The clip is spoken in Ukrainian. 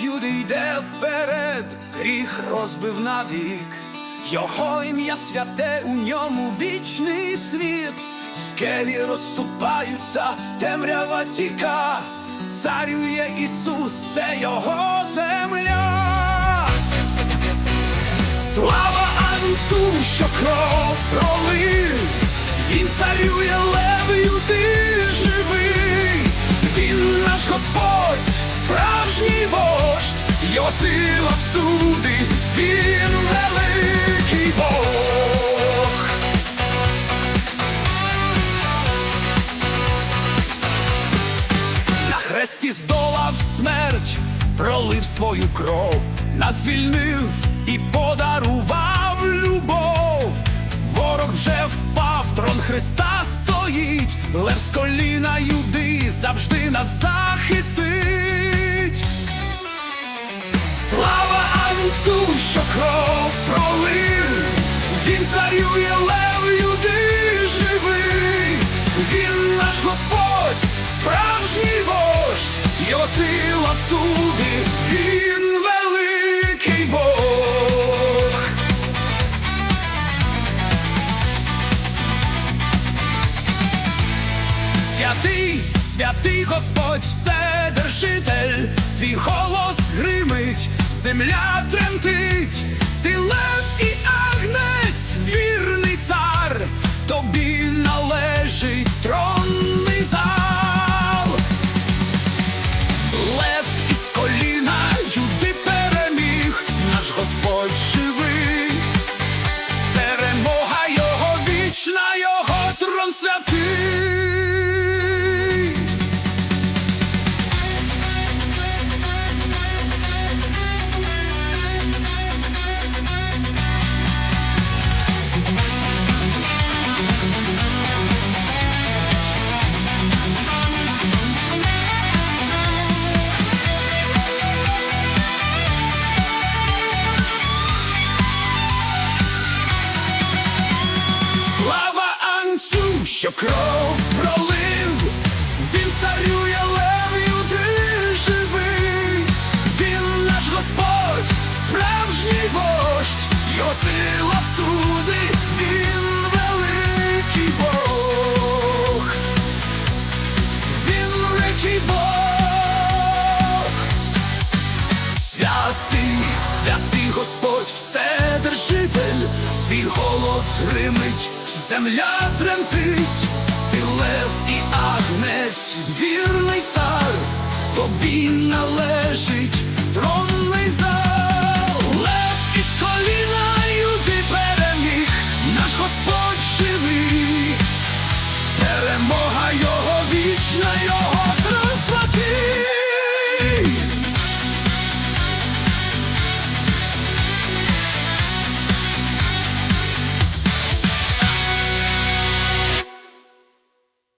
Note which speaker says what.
Speaker 1: Юди йде вперед, гріх розбив навік, його ім'я святе, у ньому вічний світ, скелі розступаються, темрява тіка, царює Ісус, це його земля. Слава Анцу, що кров пролив, він царює левою, ти живий, він наш Господь, справжній вождь, його сила всюди, він великий Бог. На хресті здолав смерть, пролив свою кров, нас звільнив і подарував любов. Ворог вже впав, трон Христа стоїть, лев з коліна юди завжди нас захистить. Що кров пролив, він царює лев юди живий, він наш Господь, справжній вождь, його сила всюди, він великий Бог. Святий, святий Господь, вседержитель, твій голос гримить, земля тремтить, ти лев і агнець, вірний цар, тобі належить тронний зал. Лев із коліна юди переміг, наш Господь живий, перемога його вічна, його трон святий. Що кров пролив, він царює лев'ю, ти живий, він наш Господь, справжній вождь, його сила всюди, він великий Бог, він великий Бог. Святий, святий Господь, вседержитель, твій голос гримить, земля тремтить, ти лев і агнець, вірний цар, тобі належить тронний зал,